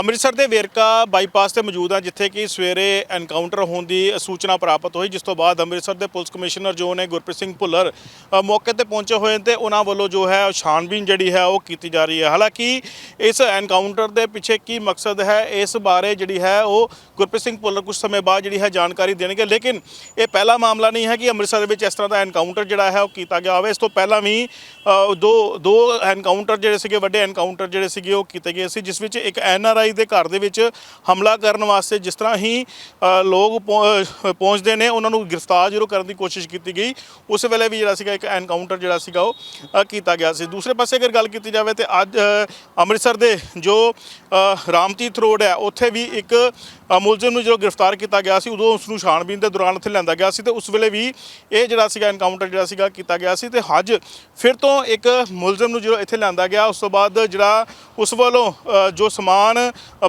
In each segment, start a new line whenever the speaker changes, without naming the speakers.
ਅੰਮ੍ਰਿਤਸਰ ਦੇ ਵੇਰਕਾ ਬਾਈਪਾਸ ਤੇ ਮੌਜੂਦ ਹਾਂ, ਜਿੱਥੇ ਕਿ ਸਵੇਰੇ ਐਨਕਾਊਂਟਰ ਹੋਣ ਦੀ ਸੂਚਨਾ ਪ੍ਰਾਪਤ ਹੋਈ, ਜਿਸ ਤੋਂ ਬਾਅਦ ਅੰਮ੍ਰਿਤਸਰ ਦੇ ਪੁਲਿਸ ਕਮਿਸ਼ਨਰ ਜੋ ਨੇ ਗੁਰਪ੍ਰੀਤ ਸਿੰਘ ਭੁੱਲਰ ਮੌਕੇ ਤੇ ਪਹੁੰਚੇ ਹੋਏ ਨੇ ਤੇ ਉਹਨਾਂ ਵੱਲੋਂ ਜੋ ਹੈ, ਉਹ ਛਾਣਬੀਨ ਜਿਹੜੀ ਹੈ, ਉਹ ਕੀਤੀ ਜਾ ਰਹੀ ਹੈ। ਹਾਲਾਂਕਿ ਇਸ ਐਨਕਾਊਂਟਰ ਦੇ ਪਿੱਛੇ ਕੀ ਮਕਸਦ ਹੈ, ਇਸ ਬਾਰੇ ਜਿਹੜੀ ਹੈ, ਉਹ ਗੁਰਪ੍ਰੀਤ ਸਿੰਘ ਭੁੱਲਰ ਕੁਝ ਸਮੇਂ ਬਾਅਦ ਜਿਹੜੀ ਹੈ, ਜਾਣਕਾਰੀ ਦੇਣਗੇ। ਲੇਕਿਨ ਇਹ ਪਹਿਲਾ ਮਾਮਲਾ ਨਹੀਂ ਹੈ ਕਿ ਅੰਮ੍ਰਿਤਸਰ ਦੇ ਵਿੱਚ ਇਸ ਤਰ੍ਹਾਂ ਦਾ ਐਨਕਾਊਂਟਰ ਜਿਹੜਾ ਹੈ, ਉਹ ਕੀਤਾ ਗਿਆ ਹੋਵੇ। ਇਸ ਤੋਂ ਪਹਿਲਾਂ ਵੀ ਦੋ ਦੋ ਐਨਕਾਊਂਟਰ ਜਿਹੜੇ ਸੀਗੇ, ਵੱਡੇ ਐਨਕਾਊਂਟਰ ਜਿਹੜੇ ਸੀਗੇ, ਉਹ ਕੀਤੇ ਗਏ ਸੀ, ਜਿਸ ਵਿੱਚ ਇੱਕ ਐਨਆਰਆਈ ਦੇ ਘਰ ਦੇ ਵਿੱਚ ਹਮਲਾ ਕਰਨ ਵਾਸਤੇ ਜਿਸ ਤਰ੍ਹਾਂ ਹੀ ਲੋਕ ਪਹੁੰ- ਪਹੁੰਚਦੇ ਨੇ ਉਹਨਾਂ ਨੂੰ ਗ੍ਰਿਫਤਾਰ ਜ਼ਰੂਰ ਕਰਨ ਦੀ ਕੋਸ਼ਿਸ਼ ਕੀਤੀ ਗਈ। ਉਸ ਵੇਲੇ ਵੀ ਜਿਹੜਾ ਸੀਗਾ ਇੱਕ ਐਨਕਾਊਂਟਰ ਜਿਹੜਾ ਸੀਗਾ ਉਹ ਕੀਤਾ ਗਿਆ ਸੀ। ਦੂਸਰੇ ਪਾਸੇ ਅਗਰ ਗੱਲ ਕੀਤੀ ਜਾਵੇ ਤੇ ਅੱਜ ਅੰਮ੍ਰਿਤਸਰ ਦੇ ਜੋ ਅ, ਰੋਡ ਹੈ ਉੱਥੇ ਵੀ ਇੱਕ ਮੁਲਜ਼ਮ ਨੂੰ ਜਦੋਂ ਗ੍ਰਿਫਤਾਰ ਕੀਤਾ ਗਿਆ ਸੀ, ਉਦੋਂ ਉਸ ਨੂੰ ਛਾਣਬੀਨ ਦੇ ਦੌਰਾਨ ਉੱਥੇ ਲਿਆਂਦਾ ਗਿਆ ਸੀ ਤੇ ਉਸ ਵੇਲੇ ਵੀ ਇਹ ਜਿਹੜਾ ਸੀਗਾ ਐਨਕਾਊਂਟਰ ਜਿਹੜਾ ਸੀਗਾ ਕੀਤਾ ਗਿਆ ਸੀ ਤੇ ਅੱਜ ਫਿਰ ਤੋਂ ਇੱਕ ਮੁਲਜ਼ਮ ਨੂੰ ਜਦੋਂ ਇੱਥੇ ਲਿਆਂਦਾ ਗਿਆ, ਉਸ ਤੋਂ ਬਾਅਦ ਜਿਹੜਾ ਉਸ ਵੱਲੋਂ ਜੋ ਸਮਾਨ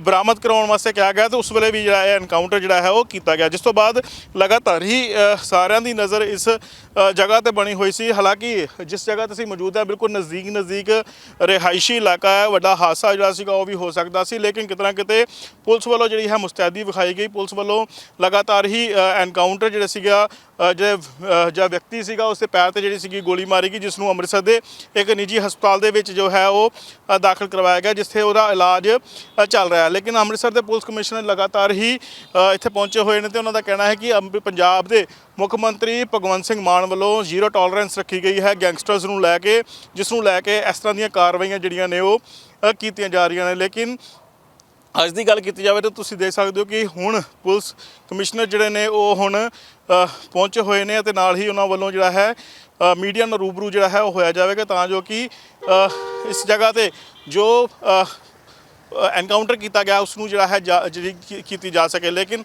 ਬਰਾਮਦ ਕਰਾਉਣ ਵਾਸਤੇ ਕਿਹਾ ਗਿਆ ਤੇ ਉਸ ਵੇਲੇ ਵੀ ਜਿਹੜਾ ਇਹ ਐਨਕਾਊਂਟਰ ਜਿਹੜਾ ਹੈ ਉਹ ਕੀਤਾ ਗਿਆ। ਜਿਸ ਤੋਂ ਬਾਅਦ ਲਗਾਤਾਰ ਹੀ ਸਾਰਿਆਂ ਦੀ ਨਜ਼ਰ ਇਸ ਜਗ੍ਹਾ ਤੇ ਬਣੀ ਹੋਈ ਸੀ। ਹਾਲਾਂਕਿ ਜਿਸ ਜਗ੍ਹਾ ਤੇ ਅਸੀਂ ਮੌਜੂਦ ਹਾਂ, ਬਿਲਕੁਲ ਨਜ਼ਦੀਕ ਨਜ਼ਦੀਕ ਰਿਹਾਇਸ਼ੀ ਇਲਾਕਾ ਹੈ, ਵੱਡਾ ਹਾਦਸਾ ਜਿਹੜਾ ਸੀਗਾ ਉਹ ਵੀ ਹੋ ਸਕਦਾ ਸੀ, ਲੇਕਿਨ ਕਿਤੇ ਨਾ ਕਿਤੇ ਪੁਲਿਸ ਵੱਲੋਂ ਜਿਹੜੀ ਹੈ ਮੁਸਤੈਦੀ ਵਿਖਾਈ ਗਈ। ਪੁਲਿਸ ਵੱਲੋਂ ਲਗਾਤਾਰ ਹੀ ਐਨਕਾਊਂਟਰ ਜਿਹੜਾ ਸੀਗਾ ਅ, ਜਿਹੜੇ ਅ, ਜਿਹੜਾ ਵਿਅਕਤੀ ਸੀਗਾ ਉਸ ਦੇ ਪੈਰ ਤੇ ਜਿਹੜੀ ਸੀਗੀ ਗੋਲੀ ਮਾਰੀ ਗਈ ਜਿਸ ਨੂੰ ਅੰਮ੍ਰਿਤਸਰ ਦੇ ਇੱਕ ਨਿੱਜੀ ਹਸਪਤਾਲ ਦੇ ਵਿੱਚ ਜੋ ਹੈ ਉਹ ਦਾਖਲ ਕਰਵਾਇਆ ਗਿਆ ਜਿੱਥੇ ਉਹਦਾ ਇਲਾਜ ਚੱਲ ਰਿਹਾ ਹੈ। ਲੇਕਿਨ ਅੰਮ੍ਰਿਤਸਰ ਦੇ ਪੁਲਿਸ ਕਮਿਸ਼ਨਰ ਲਗਾਤਾਰ ਹੀ ਇੱਥੇ ਪਹੁੰਚੇ ਹੋਏ ਨੇ ਤੇ ਉਹਨਾਂ ਦਾ ਕਹਿਣਾ ਹੈ ਕਿ ਅੰਮ੍ਰਿ- ਪੰਜਾਬ ਦੇ ਮੁੱਖ ਮੰਤਰੀ ਭਗਵੰਤ ਸਿੰਘ ਮਾਨ ਵੱਲੋਂ ਜ਼ੀਰੋ ਟੋਲਰੈਂਸ ਰੱਖੀ ਗਈ ਹੈ ਗੈਂਗਸਟਰਸ ਨੂੰ ਲੈ ਕੇ ਜਿਸ ਨੂੰ ਲੈ ਕੇ ਇਸ ਤਰ੍ਹਾਂ ਦੀਆਂ ਕਾਰਵਾਈਆਂ ਜਿਹੜੀਆਂ ਨੇ ਉਹ ਕੀਤੀਆਂ ਜਾ ਰਹੀਆਂ ਨੇ। ਲੇਕਿਨ ਅੱਜ ਦੀ ਗੱਲ ਕੀਤੀ ਜਾਵੇ ਤਾਂ ਤੁਸੀਂ ਦੇਖ ਸਕਦੇ ਹੋ ਕਿ ਹੁਣ ਪੁਲਿਸ ਕਮਿਸ਼ਨਰ ਜਿਹੜੇ ਨੇ ਉਹ ਹੁਣ ਪਹੁੰਚੇ ਹੋਏ ਨੇ ਅਤੇ ਨਾਲ ਹੀ ਉਹਨਾਂ ਵੱਲੋਂ ਜਿਹੜਾ ਹੈ ਮੀਡੀਆ ਨਾਲ ਰੂਬਰੂ ਜਿਹੜਾ ਹੈ ਉਹ ਹੋਇਆ ਜਾਵੇਗਾ ਤਾਂ ਜੋ ਕਿ ਇਸ ਜਗ੍ਹਾ ਤੇ ਜੋ ਐਨਕਾਊਂਟਰ ਕੀਤਾ ਗਿਆ ਉਸ ਨੂੰ ਜਿਹੜਾ ਹੈ ਜਾ- ਜਿਹੜੀ ਕੀ- ਕੀਤੀ ਜਾ ਸਕੇ। ਲੇਕਿਨ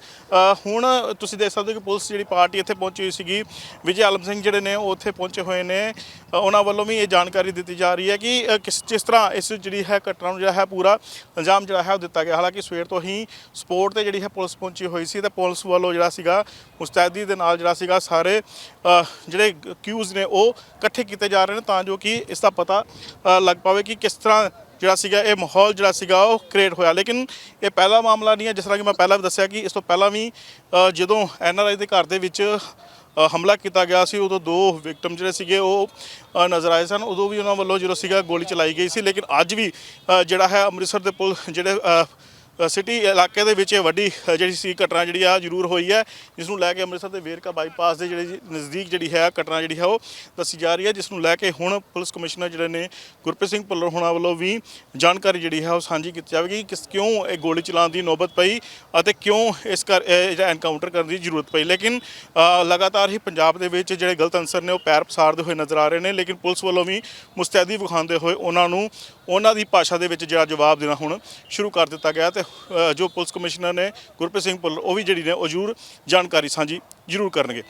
ਹੁਣ ਤੁਸੀਂ ਦੇਖ ਸਕਦੇ ਹੋ ਕਿ ਪੁਲਿਸ ਜਿਹੜੀ ਪਾਰਟੀ ਇੱਥੇ ਪਹੁੰਚੀ ਹੋਈ ਸੀਗੀ ਵਿਜੇ ਆਲਮ ਸਿੰਘ ਜਿਹੜੇ ਨੇ ਉਹ ਉੱਥੇ ਪਹੁੰਚੇ ਹੋਏ ਨੇ। ਉਹਨਾਂ ਵੱਲੋਂ ਵੀ ਇਹ ਜਾਣਕਾਰੀ ਦਿੱਤੀ ਜਾ ਰਹੀ ਹੈ ਕਿ ਅ, ਕਿਸ ਜਿਸ ਤਰ੍ਹਾਂ ਇਸ ਜਿਹੜੀ ਹੈ ਘਟਨਾ ਨੂੰ ਜਿਹੜਾ ਹੈ ਪੂਰਾ ਇਲਜ਼ਾਮ ਜਿਹੜਾ ਹੈ ਉਹ ਦਿੱਤਾ ਗਿਆ। ਹਾਲਾਂਕਿ ਸਵੇਰ ਤੋਂ ਹੀ ਸਪੋਰਟ ਤੇ ਜਿਹੜੀ ਹੈ ਪੁਲਿਸ ਪਹੁੰਚੀ ਹੋਈ ਸੀ ਤੇ ਪੁਲਿਸ ਵੱਲੋਂ ਜਿਹੜਾ ਸੀਗਾ ਮੁਸਤੈਦੀ ਦੇ ਨਾਲ ਜਿਹੜਾ ਸੀਗਾ ਸਾਰੇ ਜਿਹੜੇ ਕਿਊਜ਼ ਨੇ ਉਹ ਇਕੱਠੇ ਕੀਤੇ ਜਾ ਰਹੇ ਨੇ ਤਾਂ ਜੋ ਕਿ ਇਸ ਦਾ ਪਤਾ ਲੱਗ ਪਾਵੇ ਕਿ ਕਿਸ ਤਰ੍ਹਾਂ ਜਿਹੜਾ ਸੀਗਾ ਇਹ ਮਾਹੌਲ ਜਿਹੜਾ ਸੀਗਾ ਉਹ ਕ੍ਰੀਏਟ ਹੋਇਆ। ਲੇਕਿਨ ਇਹ ਪਹਿਲਾ ਮਾਮਲਾ ਨਹੀਂ ਹੈ ਜਿਸ ਤਰ੍ਹਾਂ ਕਿ ਮੈਂ ਪਹਿਲਾਂ ਵੀ ਦੱਸਿਆ ਕਿ ਇਸ ਤੋਂ ਪਹਿਲਾਂ ਵੀ ਅ, ਜਦੋਂ ਐਨਆਰਆਈ ਦੇ ਘਰ ਦੇ ਵਿੱਚ ਹਮਲਾ ਕੀਤਾ ਗਿਆ ਸੀ ਉਦੋਂ ਦੋ ਵਿਕਟਮ ਜਿਹੜੇ ਸੀਗੇ ਉਹ ਨਜ਼ਰ ਆਏ ਸਨ। ਉਦੋਂ ਵੀ ਉਹਨਾਂ ਵੱਲੋਂ ਜਦੋਂ ਸੀਗਾ ਗੋਲੀ ਚਲਾਈ ਗਈ ਸੀ। ਲੇਕਿਨ ਅੱਜ ਵੀ ਜਿਹੜਾ ਹੈ ਅੰਮ੍ਰਿਤਸਰ ਦੇ ਪੁਲ ਜਿਹੜੇ ਸਿਟੀ ਇਲਾਕੇ ਦੇ ਵਿੱਚ ਇਹ ਵੱਡੀ ਜਿਹੜੀ ਸੀ ਘਟਨਾ ਜਿਹੜੀ ਆ ਜ਼ਰੂਰ ਹੋਈ ਹੈ ਜਿਸ ਨੂੰ ਲੈ ਕੇ ਅੰਮ੍ਰਿਤਸਰ ਦੇ ਵੇਰਕਾ ਬਾਈਪਾਸ ਦੇ ਜਿਹੜੇ ਨਜ਼ਦੀਕ ਜਿਹੜੀ ਹੈ ਘਟਨਾ ਜਿਹੜੀ ਹੈ, ਉਹ ਦੱਸੀ ਜਾ ਰਹੀ ਹੈ ਜਿਸ ਨੂੰ ਲੈ ਕੇ ਹੁਣ ਪੁਲਿਸ ਕਮਿਸ਼ਨਰ ਜਿਹੜੇ ਨੇ ਗੁਰਪ੍ਰੀਤ ਸਿੰਘ ਭੁੱਲਰ ਹੋਣਾ ਵੱਲੋਂ ਵੀ ਜਾਣਕਾਰੀ ਜਿਹੜੀ ਹੈ, ਉਹ ਸਾਂਝੀ ਕੀਤੀ ਜਾਵੇਗੀ ਕਿਸ ਕਿਉਂ ਇਹ ਗੋਲੀ ਚਲਾਉਣ ਦੀ ਨੌਬਤ ਪਈ ਅਤੇ ਕਿਉਂ ਇਸ ਕਰ ਇਹ ਜਿਹੜਾ ਐਨਕਾਊਂਟਰ ਕਰਨ ਦੀ ਜ਼ਰੂਰਤ ਪਈ। ਲੇਕਿਨ ਲਗਾਤਾਰ ਹੀ ਪੰਜਾਬ ਦੇ ਵਿੱਚ ਜਿਹੜੇ ਗਲਤ ਅਨਸਰ ਨੇ, ਉਹ ਪੈਰ ਪਸਾਰਦੇ ਹੋਏ ਨਜ਼ਰ ਆ ਰਹੇ ਨੇ, ਲੇਕਿਨ ਪੁਲਿਸ ਵੱਲੋਂ ਵੀ ਮੁਸਤੈਦੀ ਵਿਖਾਉਂਦੇ ਹੋਏ ਉਹਨਾਂ ਨੂੰ, ਉਹਨਾਂ ਦੀ ਭਾਸ਼ਾ ਦੇ ਵਿੱਚ ਜਿਹੜਾ ਜਵਾਬ ਦੇਣਾ ਹੁਣ ਸ਼ੁਰੂ ਕਰ ਦਿੱਤਾ ਗਿਆ ਤੇ ਜੋ ਪੁਲਿਸ ਕਮਿਸ਼ਨਰ ਨੇ ਗੁਰਪ੍ਰੀਤ ਸਿੰਘ ਭੁੱਲਰ ਉਹ ਵੀ ਜਿਹੜੀ ਨੇ ਉਹ ਜ਼ਰੂਰ ਜਾਣਕਾਰੀ ਸਾਂਝੀ ਜ਼ਰੂਰ ਕਰਨਗੇ।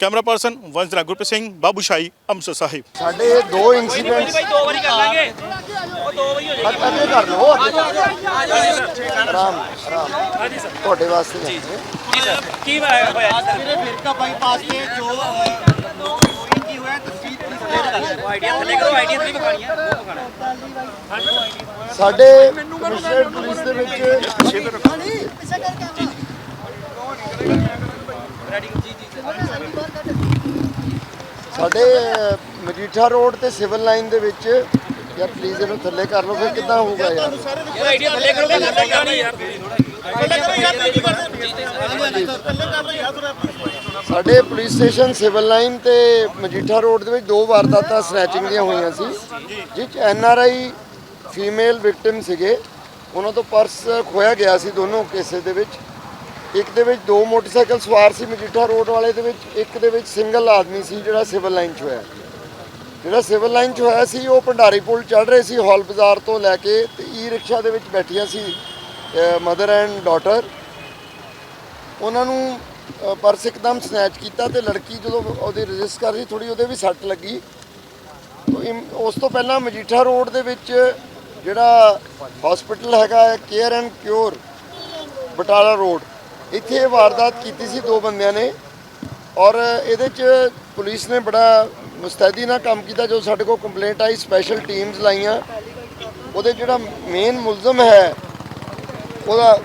ਕੈਮਰਾ ਪਰਸਨ ਵੰਜਨਾ ਗੁਰਪ੍ਰੀਤ ਸਿੰਘ ਬਾਬੂ ਸ਼ਾਹੀ ਅੰਮ੍ਰਿਤਸਰ ਸਾਹਿਬ।
ਸਾਡੇ ਦੋ ਇਨਸੀਡੈਂਟਸ
ਭਾਈ ਦੋ ਵਾਰੀ ਕਰ ਲਾਂਗੇ। ਉਹ ਦੋ ਵਾਰੀ ਹੋ ਜਾਏਗੀ।
ਅੱਗੇ ਕਰ ਲਓ। ਅੱਗੇ ਆਰਾਮ ਆਰਾਮ
ਹਾਂਜੀ ਸਰ
ਤੁਹਾਡੇ ਵਾਸਤੇ ਜੀ
ਜੀ। ਸਰ? ਕੀ ਹੋਇਆ ਹੋਇਆ?
ਫਿਰਕਾ ਬਾਈਪਾਸ ਤੇ ਜੋ ਚੋਰੀ ਕੀ ਹੋਇਆ ਤਸਵੀਰ ਪੁਲਿਸ
ਆਈਡੀਆ ਥੱਲੇ ਕਰੋ ਆਈਡੀਆ ਥੱਲੇ ਵਿਖਾਣੀਆਂ ਉਹ ਵਿਖਾਣਾ।
ਸਾਡੇ ਕਮਿਸ਼ਨਰ ਪੁਲਿਸ ਦੇ ਵਿੱਚ
ਰੈਡੀ ਜੀ ਜੀ।
ਸਾਡੇ ਮਜੀਠਾ ਰੋਡ ਤੇ ਸਿਵਲ ਲਾਈਨ ਦੇ ਵਿੱਚ ਯਾਰ ਪਲੀਜ਼ ਇਹਨੂੰ ਥੱਲੇ ਕਰ ਲਓ ਫਿਰ ਕਿੱਦਾਂ ਹੋਊਗਾ ਯਾਰ?
ਯਾਰ ਆਈਡੀਆ ਥੱਲੇ ਕਰੋਗੇ ਕਰ ਲਾਂਗੇ ਯਾਰ।
ਸਾਡੇ ਪੁਲਿਸ ਸਟੇਸ਼ਨ ਸਿਵਲ ਲਾਈਨ ਤੇ ਮਜੀਠਾ ਰੋਡ ਦੇ ਵਿੱਚ ਦੋ ਵਾਰਦਾਤਾਂ ਸਨੈਚਿੰਗ ਦੀਆਂ ਹੋਈਆਂ ਸੀ ਜਿਸ N R I female victim ਸੀਗੇ। ਉਹਨਾਂ ਤੋਂ ਪਰਸ ਖੋਇਆ ਗਿਆ ਸੀ ਦੋਨੋਂ ਕੇਸਿਸ ਦੇ ਵਿੱਚ। ਇੱਕ ਦੇ ਵਿੱਚ ਦੋ ਮੋਟਰਸਾਈਕਲ ਸਵਾਰ ਸੀ ਮਜੀਠਾ ਰੋਡ ਵਾਲੇ ਦੇ ਵਿੱਚ ਇੱਕ ਦੇ ਵਿੱਚ ਸਿੰਗਲ ਆਦਮੀ ਸੀ ਜਿਹੜਾ ਸਿਵਲ ਲਾਈਨ 'ਚ ਹੋਇਆ। ਜਿਹੜਾ ਸਿਵਲ ਲਾਈਨ 'ਚ ਹੋਇਆ ਸੀ, ਉਹ ਭੰਡਾਰੀ ਪੁਲ ਚੜ ਰਹੇ ਸੀ, ਹਾਲ ਬਾਜ਼ਾਰ ਤੋਂ ਲੈ ਕੇ ਤੇ ਈ ਰਿਕਸ਼ਾ ਦੇ ਵਿੱਚ ਬੈਠੀਆਂ ਸੀ ਮਦਰ ਐਂਡ ਡਾਟਰ ਉਹਨਾਂ ਨੂੰ ਪਰਸ ਇੱਕਦਮ ਸਨੈਚ ਕੀਤਾ ਤੇ ਲੜਕੀ ਜਦੋਂ ਉਹਦੀ ਰਜਿਸਟ ਕਰ ਰਹੀ ਥੋੜੀ ਉਹਦੇ ਵੀ ਸੱਟ ਲੱਗੀ। ਉਸ ਤੋਂ ਪਹਿਲਾਂ ਮਜੀਠਾ ਰੋਡ ਦੇ ਵਿੱਚ ਜਿਹੜਾ ਹਸਪੀਟਲ ਹੈਗਾ care and cure Batala road, ਇੱਥੇ ਇਹ ਵਾਰਦਾਤ ਕੀਤੀ ਸੀ ਦੋ ਬੰਦਿਆਂ ਨੇ। ਔਰ ਇਹਦੇ ਚ ਪੁਲਿਸ ਨੇ ਬੜਾ ਮੁਸਤੈਦੀ ਨਾਲ ਕੰਮ ਕੀਤਾ ਜੋ ਸਾਡੇ ਕੋਲ ਕੰਪਲੇਂਟ ਆਈ ਸਪੈਸ਼ਲ ਟੀਮਸ ਲਾਈਆਂ। ਉਹਦੇ ਜਿਹੜਾ ਮੇਨ ਮੁਲਜ਼ਮ ਹੈ, ਉਹਦਾ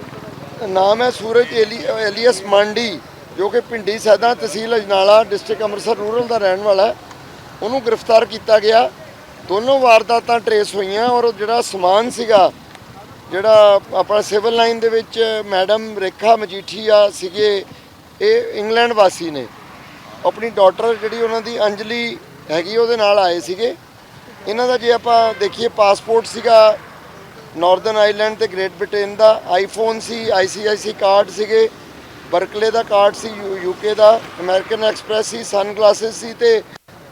ਨਾਮ ਹੈ ਸੂਰਜ ਏਲੀ- ਏਲੀਅਸ ਮਾਂਡੀ, ਜੋ ਕਿ ਪਿੰਡੀ ਸੈਦਾ ਤਹਿਸੀਲ ਅਜਨਾਲਾ ਡਿਸਟ੍ਰਿਕਟ ਅੰਮ੍ਰਿਤਸਰ ਰੂਰਲ ਦਾ ਰਹਿਣ ਵਾਲਾ ਹੈ। ਉਹਨੂੰ ਗ੍ਰਿਫਤਾਰ ਕੀਤਾ ਗਿਆ। ਦੋਨੋਂ ਵਾਰਦਾਤਾਂ ਟਰੇਸ ਹੋਈਆਂ ਔਰ ਜਿਹੜਾ ਸਮਾਨ ਸੀਗਾ, ਜਿਹੜਾ ਆਪਣਾ ਸਿਵਲ ਲਾਈਨ ਦੇ ਵਿੱਚ ਮੈਡਮ ਰੇਖਾ ਮਜੀਠੀਆ ਸੀਗੇ, ਇਹ ਇੰਗਲੈਂਡ ਵਾਸੀ ਨੇ। ਆਪਣੀ ਡਾਟਰ ਜਿਹੜੀ ਉਹਨਾਂ ਦੀ ਅੰਜਲੀ ਹੈਗੀ ਉਹਦੇ ਨਾਲ ਆਏ ਸੀਗੇ। ਇਹਨਾਂ ਦਾ ਜੇ ਆਪਾਂ ਦੇਖੀਏ ਪਾਸਪੋਰਟ ਸੀਗਾ ਨਾਰਦਰਨ ਆਈਲੈਂਡ ਤੇ ਗ੍ਰੇਟ ਬ੍ਰਿਟੇਨ ਦਾ ਆਈਫੋਨ ਸੀ ਆਈਸੀਆਈਸੀ ਕਾਰਡ ਸੀਗੇ ਬਰਕਲੇ ਦਾ ਕਾਰਡ ਸੀ ਯੂਕੇ ਦਾ ਅਮਰੀਕਨ ਐਕਸਪ੍ਰੈਸ ਸੀ ਸਨ ਗਲਾਸਸ ਸੀ ਤੇ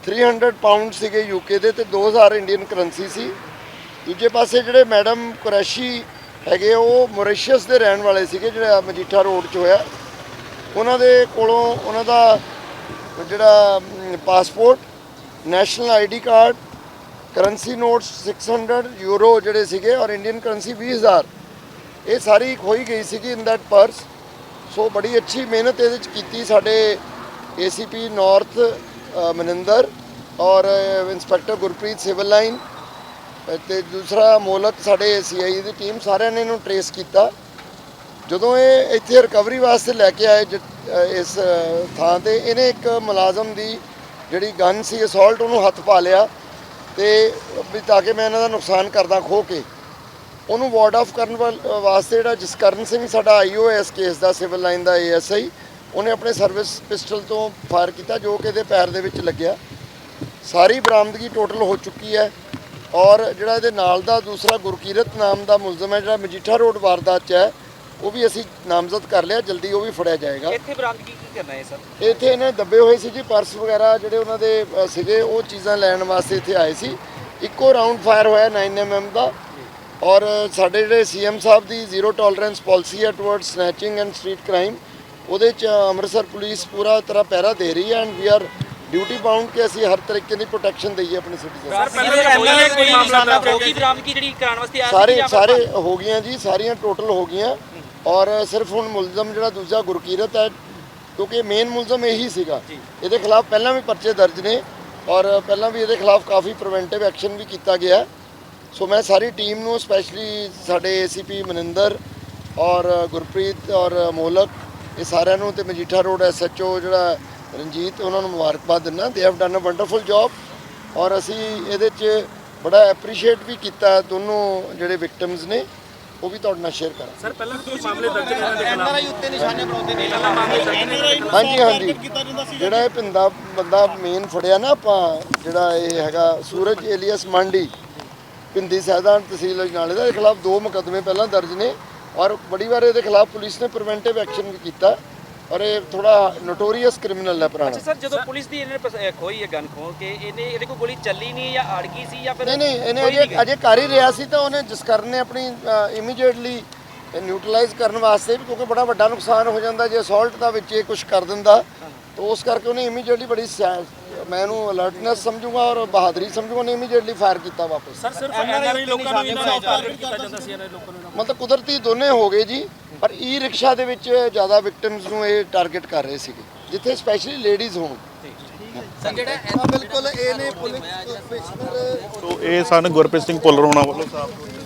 300 ਪਾਉਂਡ ਸੀਗੇ ਯੂਕੇ ਦੇ ਤੇ 2000 ਇੰਡੀਅਨ ਕਰੰਸੀ ਸੀ। ਦੂਜੇ ਪਾਸੇ ਜਿਹੜੇ ਮੈਡਮ ਕੁਰੈਸ਼ੀ ਹੈਗੇ ਉਹ ਮੌਰੀਸ਼ੀਅਸ ਦੇ ਰਹਿਣ ਵਾਲੇ ਸੀਗੇ, ਜਿਹੜਾ ਮਜੀਠਾ ਰੋਡ 'ਚ ਹੋਇਆ। ਉਹਨਾਂ ਦੇ ਕੋਲੋਂ ਉਹਨਾਂ ਦਾ ਜਿਹੜਾ passport national ID card currency notes 600 euro ਜਿਹੜੇ ਸੀਗੇ ਔਰ ਇੰਡੀਅਨ ਕਰੰਸੀ 20000 ਇਹ ਸਾਰੀ ਖੋਈ ਗਈ ਸੀਗੀ ਇਨ ਦੈਟ ਪਰਸ ਸੋ ਬੜੀ ਅੱਛੀ ਮਿਹਨਤ ਇਹਦੇ ਚ ਕੀਤੀ ਸਾਡੇ ਏਸੀਪੀ ਨਾਰਥ ਅ, ਮਨਿੰਦਰ ਔਰ ਇੰਸਪੈਕਟਰ ਗੁਰਪ੍ਰੀਤ ਸਿਵਲ ਲਾਈਨ ਅ, ਤੇ ਦੂਸਰਾ ਮੋਲਕ ਸਾਡੇ ਸੀਆਈ ਦੀ ਟੀਮ ਸਾਰਿਆਂ ਨੇ ਇਹਨੂੰ ਟਰੇਸ ਕੀਤਾ। ਜਦੋਂ ਇਹ ਇੱਥੇ ਰਿਕਵਰੀ ਵਾਸਤੇ ਲੈ ਕੇ ਆਏ ਜ- ਇਸ ਥਾਂ ਤੇ, ਇਹਨੇ ਇੱਕ ਮੁਲਾਜ਼ਮ ਦੀ ਜਿਹੜੀ ਗਨ ਸੀ ਅਸੌਲਟ ਉਹਨੂੰ ਹੱਥ ਪਾ ਲਿਆ ਤੇ ਵੀ ਤਾਂ ਕਿ ਮੈਂ ਇਹਨਾਂ ਦਾ ਨੁਕਸਾਨ ਕਰਦਾ ਖੋ ਕੇ। ਉਹਨੂੰ ਵਾਰਡ ਆਫ ਕਰਨ ਵਾਸਤੇ ਜਿਹੜਾ ਜਸਕਰਨ ਸਿੰਘ ਸਾਡਾ ਆਈਓ ਇਸ ਕੇਸ ਦਾ ਸਿਵਲ ਲਾਈਨ ਦਾ ਏਐਸਆਈ ਉਹਨੇ ਆਪਣੇ ਸਰਵਿਸ ਪਿਸਟਲ ਤੋਂ ਫਾਇਰ ਕੀਤਾ ਜੋ ਕਿ ਇਹਦੇ ਪੈਰ ਦੇ ਵਿੱਚ ਲੱਗਿਆ। ਸਾਰੀ ਬਰਾਮਦਗੀ ਟੋਟਲ ਹੋ ਚੁੱਕੀ ਹੈ ਔਰ ਜਿਹੜਾ ਇਹਦੇ ਨਾਲ ਦਾ ਦੂਸਰਾ ਗੁਰਕੀਰਤ ਨਾਮ ਦਾ ਮੁਲਜ਼ਮ ਹੈ, ਜਿਹੜਾ ਮਜੀਠਾ ਰੋਡ ਵਾਰਦਾਤ 'ਚ ਹੈ ਉਹ ਵੀ ਅਸੀਂ ਨਾਮਜ਼ਦ ਕਰ ਲਿਆ ਜਲਦੀ ਉਹ ਵੀ ਫੜਿਆ ਜਾਏਗਾ।
ਇੱਥੇ ਬਰਾਮਦਗੀ ਕੀ ਕਰਨਾ ਹੈ ਸਰ?
ਇੱਥੇ ਇਹਨੇ ਦੱਬੇ ਹੋਏ ਸੀ ਜੀ ਪਰਸ ਵਗੈਰਾ ਜਿਹੜੇ ਉਹਨਾਂ ਦੇ ਅ, ਸੀਗੇ ਉਹ ਚੀਜ਼ਾਂ ਲੈਣ ਵਾਸਤੇ ਇੱਥੇ ਆਏ ਸੀ। ਇੱਕੋ ਰਾਉਂਡ ਫਾਇਰ ਹੋਇਆ 9mm ਦਾ। ਔਰ ਸਾਡੇ ਜਿਹੜੇ ਸੀਐਮ ਸਾਹਿਬ ਦੀ ਜ਼ੀਰੋ ਟੋਲਰੈਂਸ ਪਾਲਿਸੀ ਹੈ toward snatching and street crime ਉਹਦੇ ਚ ਅੰਮ੍ਰਿਤਸਰ ਪੁਲਿਸ ਪੂਰਾ ਤਰ੍ਹਾਂ ਪਹਿਰਾ ਦੇ ਰਹੀ ਹੈ and we are duty bound ਕਿ ਅਸੀਂ ਹਰ ਤਰੀਕੇ ਦੀ ਪ੍ਰੋਟੈਕਸ਼ਨ ਦਈਏ ਆਪਣੇ ਸਿਟੀਜ਼ਨ
ਸਰ ਪਹਿਲਾਂ ਐਮਐਲਏ ਕੋਈ ਮਾਮਲਾ ਹੋਗੀ ਬਰਾਮਦਗੀ ਜਿਹੜੀ ਕਰਾਉਣ ਵਾਸਤੇ ਆਇਆ ਸੀ
ਸਾਰੇ
ਜਾਂ
ਸਾਰੇ ਹੋ ਗਈਆਂ ਜੀ ਸਾਰੀਆਂ ਟੋਟਲ ਹੋ ਗਈਆਂ। ਔਰ ਸਿਰਫ ਹੁਣ ਮੁਲਜ਼ਮ ਜਿਹੜਾ ਦੂਜਾ ਗੁਰਕੀਰਤ ਹੈ ਕਿਉਂਕਿ ਮੇਨ ਮੁਲਜ਼ਮ ਇਹੀ ਸੀਗਾ। ਇਹਦੇ ਖਿਲਾਫ ਪਹਿਲਾਂ ਵੀ ਪਰਚੇ ਦਰਜ ਨੇ ਔਰ ਪਹਿਲਾਂ ਵੀ ਇਹਦੇ ਖਿਲਾਫ ਕਾਫੀ ਪ੍ਰੀਵੈਂਟਿਵ ਐਕਸ਼ਨ ਵੀ ਕੀਤਾ ਗਿਆ। ਸੋ ਮੈਂ ਸਾਰੀ ਟੀਮ ਨੂੰ ਸਪੈਸ਼ਲੀ ਸਾਡੇ ਏਸੀਪੀ ਮਨਿੰਦਰ ਔਰ ਗੁਰਪ੍ਰੀਤ ਔਰ ਮੋਲਕ ਇਹ ਸਾਰਿਆਂ ਨੂੰ ਤੇ ਮਜੀਠਾ ਰੋਡ ਐਸਐਚਓ ਜਿਹੜਾ ਰਣਜੀਤ ਉਹਨਾਂ ਨੂੰ ਮੁਬਾਰਕਬਾਦ ਦਿੰਦਾ। They have done a wonderful job ਔਰ ਅਸੀਂ ਇਹਦੇ 'ਚ ਬੜਾ ਐਪਰੀਸ਼ੀਏਟ ਵੀ ਕੀਤਾ ਦੋਨੋਂ ਜਿਹੜੇ ਵਿਕਟਿਮਸ ਨੇ। ਉਹ ਵੀ ਤੁਹਾਡੇ ਨਾਲ ਸ਼ੇਅਰ ਕਰਾਂ
ਸਰ ਪਹਿਲਾਂ ਕੋਈ ਮਾਮਲੇ ਦਰਜ ਨੇ ਇਹਨਾਂ ਦੇ
ਐਨਆਰਆਈ ਉੱਤੇ ਨਿਸ਼ਾਨੇ ਬਣਾਉਂਦੇ ਨੇ।
ਹਾਂਜੀ ਹਾਂਜੀ। ਜਿਹੜਾ ਇਹ ਪਿੰਦਾ ਬੰਦਾ ਮੇਨ ਫੜਿਆ ਨਾ ਆਪਾਂ ਜਿਹੜਾ ਇਹ ਹੈਗਾ ਸੂਰਜ ਏਲੀਅਸ ਮੰਡੀ ਪਿੰਦੀ ਸੈਦਾਨ ਤਹਿਸੀਲ ਅਜਨਾਲੇ ਦਾ ਇਹਦੇ ਖਿਲਾਫ ਦੋ ਮੁਕੱਦਮੇ ਪਹਿਲਾਂ ਦਰਜ ਨੇ ਔਰ ਬੜੀ ਵਾਰ ਇਹਦੇ ਖਿਲਾਫ ਪੁਲਿਸ ਨੇ ਪ੍ਰੀਵੈਂਟਿਵ ਐਕਸ਼ਨ ਵੀ ਕੀਤਾ। ਔਰ ਇਹ ਥੋੜਾ ਨੋਟੋਰੀਅਸ ਕ੍ਰਿਮੀਨਲ ਹੈ ਪੁਰਾਣਾ।
ਅੱਛਾ ਸਰ ਜਦੋਂ ਪੁਲਿਸ ਦੀ ਇਹਨੇ ਪਸ- ਅਹ ਖੋਈ ਹੈ ਗਨ ਖੋ ਕੇ ਇਹਨੇ ਇਹਦੇ ਕੋਲ ਗੋਲੀ ਚੱਲੀ ਨਹੀਂ ਜਾਂ ਅੜ ਗਈ ਸੀ ਜਾਂ ਫਿਰ
ਨਹੀਂ ਨਹੀਂ ਇਹਨੇ
ਖੋਈ
ਅਜੇ ਅਜੇ ਕਰ ਹੀ ਰਿਹਾ ਸੀ ਤਾਂ ਉਹਨੇ ਜਸਕਰਨ ਨੇ ਆਪਣੀ ਇਮੀਡੀਏਟਲੀ ਨਿਊਟਰਲਾਈਜ਼ ਕਰਨ ਵਾਸਤੇ ਵੀ ਕਿਉਂਕਿ ਬੜਾ ਵੱਡਾ ਨੁਕਸਾਨ ਹੋ ਜਾਂਦਾ ਜੇ ਅਸੌਲਟ ਦਾ ਵਿੱਚ ਇਹ ਕੁਝ ਕਰ ਦਿੰਦਾ ਤਾਂ ਉਸ ਕਰਕੇ ਉਹਨੇ ਇਮੀਡੀਏਟਲੀ ਬੜੀ ਮੈਂ ਇਹਨੂੰ ਅਲਰਟਨੈਸ ਸਮਝੂਗਾ ਔਰ ਬਹਾਦਰੀ ਸਮਝੂਗਾ ਉਹਨੇ ਇਮੀਡੀਏਟਲੀ ਫਾਇਰ ਕੀਤਾ ਵਾਪਸ।
ਸਰ ਸਿਰਫ ਐਨਆਰਆਈ ਲੋਕਾਂ ਨੂੰ ਇਹਨਾਂ ਦਾ ਟਾਰਗੇਟ ਕੀਤਾ ਜਾਂਦਾ ਸੀ ਇਹਨਾਂ ਲੋਕਾਂ ਨੂੰ
ਮਤਲਬ ਕੁਦਰਤੀ ਦੋਨੇ ਹੋ ਗਏ ਜੀ ਪਰ ਈ ਰਿਕਸ਼ਾ ਦੇ ਵਿੱਚ ਜ਼ਿਆਦਾ ਵਿਕਟਿਮਸ ਨੂੰ ਇਹ ਟਾਰਗੇਟ ਕਰ ਰਹੇ ਸੀਗੇ ਜਿੱਥੇ ਸਪੈਸ਼ਲੀ ਲੇਡੀਜ਼ ਹੋਣ।
ਬਿਲਕੁਲ ਇਹ ਨੇ ਪੁਲਿਸ ਕਮਿਸ਼ਨਰ
ਸੋ ਇਹ ਸਨ ਗੁਰਪ੍ਰੀਤ ਸਿੰਘ ਭੁੱਲਰ ਹੋਣਾ ਵੱਲੋਂ ਸਾਹਿਬ।